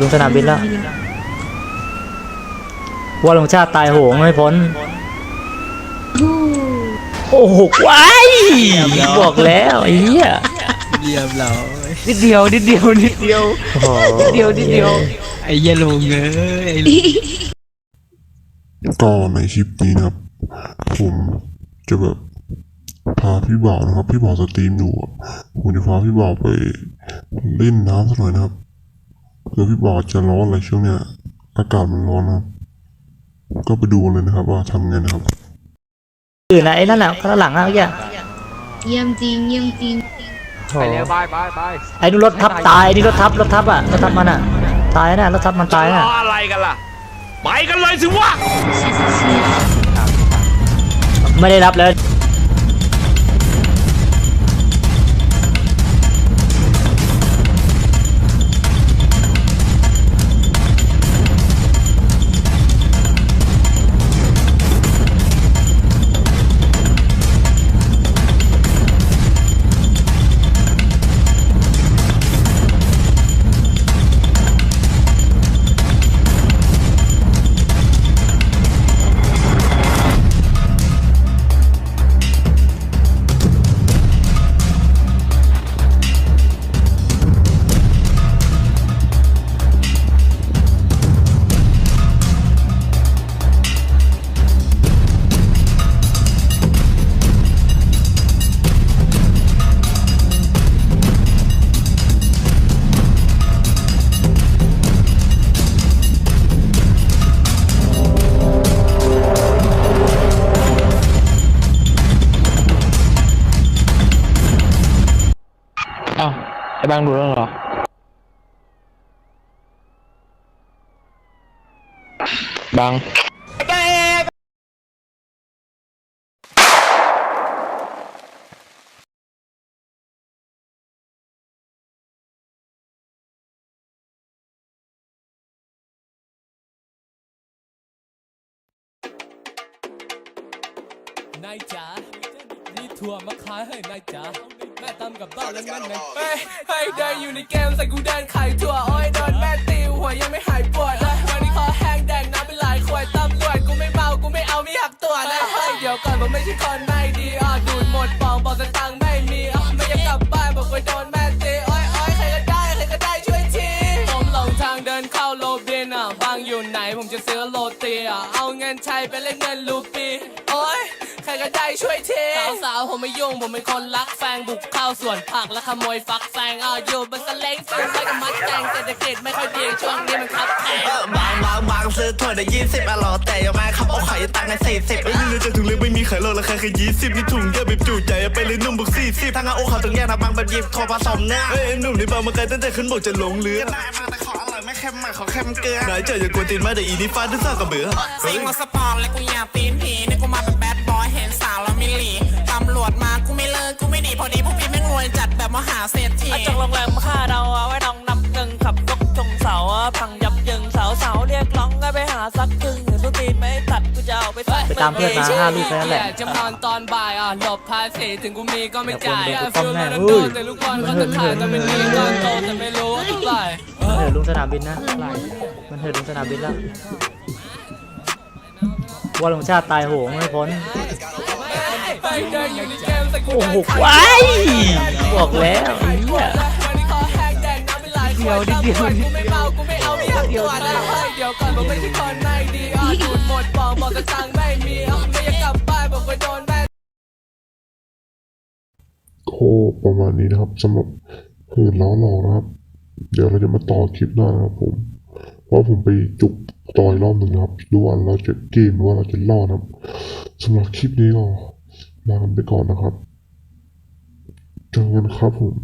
ลงสนามบินแล้วว่าลงชาติตายโหงไม่พ้น โอ้โหว้ายบอกแล้วไอ้เหี้ยเยี่ยมเรานิดเดียวนิดเดียวนิดเดียวโอ้โหนิดเดียวนิดเดียวไอ้เหี้ยลุงเอ้ยไอ้ลุงก็ในคลิปนี้นะครับ ผมจะแบบพาพี่บ่าวนะครับ พี่บ่าวสตรีมอยู่อะผมจะพาพี่บ่าวไปเล่นน้ำสักหน่อยนะครับ เผื่อพี่บ่าวจะร้อนอะไรช่วงเนี้ยอากาศมันร้อนนะครับก็ไปดูกันเลยนะครับ ว่าทำไงนะครับอื่นนะไอ้นั่นแหละข้างหลังอะเมื่อกี้เยี่ยมจริงเยี่ยมจริงโอ้ไปโหเร็วไปไปไปไอ้นู่นรถทับตายไอ้นี่รถทับรถทับอะรถทับมันอะตายน่ะรถทับมันตายรน่ะ ออะไรกันล่ะ ไปกันเลยสิวะ ไม่ได้รับเลย บางดูแล้วเหรอบางนายจ๋านี่ถั่วมาขายให้นายจ๋า แม่ตำกับบ้านนั้นนั่นไงเฮ้ยเฮ้เดินอยู่ในเกมใส่กูเดินไขายถั่วอ้อยโดนแม่ตีหัวยังไม่หายปวดเลยวันนี้คอแห้งแดงน้ำเป็นหลายขวดตำรวจกูไม่เมากูไม่เอาไม่หักตัวนะเฮ้ยเดี๋ยวก่อนผมไม่ใช่คนไม่ดีอะดูดหมดปองบอกสตังค์ไม่มีอะไม่อยากกลับบ้านบอกว่าโดนแม่ตีอ้อยอ้อยใครก็ได้ใครก็ได้ช่วยทีผมหลงทางเดินเข้าโลบินอะบางอยู่ไหนผมจะซื้อโรตีอะเอาเงินใช้ไปเล่นเงินลูปีโอ้ย ครก็ได้ช่วยทีสาวๆผมไม่ยุ่งผมเป็นคนรักแฟงบุกเข้าสวนผักและขโมยฟักแฟงอะอยู่บนสเล้งฟิลไปกับมัดแตงเศรษฐกิจไม่ค่อยดีช่วงนี้มันคับแพงบางบางบางซื้อถั่วได้ยี่สิบอะหรอแต่ยังไม่ขับเอาไข่ตังค์ในสี่สิบไม่รู้จะถุงเล็กไม่มีไข่โลราคาแค่ยี่สิบนี่ถุงเยอะแบบจุใจเอาไปเลยนุ่มบุกสี่สิบทั้งเอาโอ้เขาต้องแยกนะบางแบบหยิบโทรผสมเนื้อเอ้ยหนุ่มนี่บางมาไกลตั้งแต่ขึ้นบกจะลงเรือได้มาแต่ขออร่อยไม่เค็มมากขอเค็มเกลือไหนเจออย่ากวนตีนมาแต่อีนี่ฟาดด้วยซ่ากับเบื่อซิงมาสปอร์ตและกูอยากตีนผีนี่กูมาเป็นแบดบอยเห็นสาว แล้วไม่หลีตำรวจมากูไม่เลิกกูไม่หนีพอดีพวกพี่แม่งรวยจัดแบบมหาเศรษฐีจากโรงแรมค่าเราเอาไว้น้องนับเงินขับรถชงเสาพังยับยิงสาวสาวๆเรียกร้องก็ไปหาสักครึ่งหรือสุตีนไม่ตัดกูจะเอาไปใส่ไปตามเพื่อนมาห้าลูกแค่นั้นแหละจะนอนตอนบ่ายอะหลบภาษีถึงกูมีก็ไม่จ่ายเดี๋ยวอะคนฟิลเดี๋ยวโดคนนแต่ลูกบอลเขาจะขายแต่ไม่มีตอนโตแต่ไม่รู้ว่าเท่าไหร่มันเหินลงสนามบินนะมันเหินลงสนามบินแล้วว่าลงชาติตายโหงไม่พ้น โอ้โหไว้บอกแล้วเหี้ยวันนี้คอแห้งแดงน้ำเป็นหลายวเมากูไม่เอาไม่หักตัวเดี๋ยวก่อนผมไม่ใช่คนไม่ดีอะดูหมดปองบอกสตังไม่มีอะไม่อยากกลับบ้านบอกว่าโดนแม่โคประมาณนี้นะครับสำหรับคืนล้อหลอกนะครับ เดี๋ยวเราจะมาต่อคลิปหน้านะครับผมเพราะผมไปจุกต่อยรอบหนึ่งนะครับดูว่าเราจะเกมหรือว่าเราจะรอดนะครับสำหรับคลิปนี้ก็ ลากันไปก่อนนะครับ เจอกันครับผม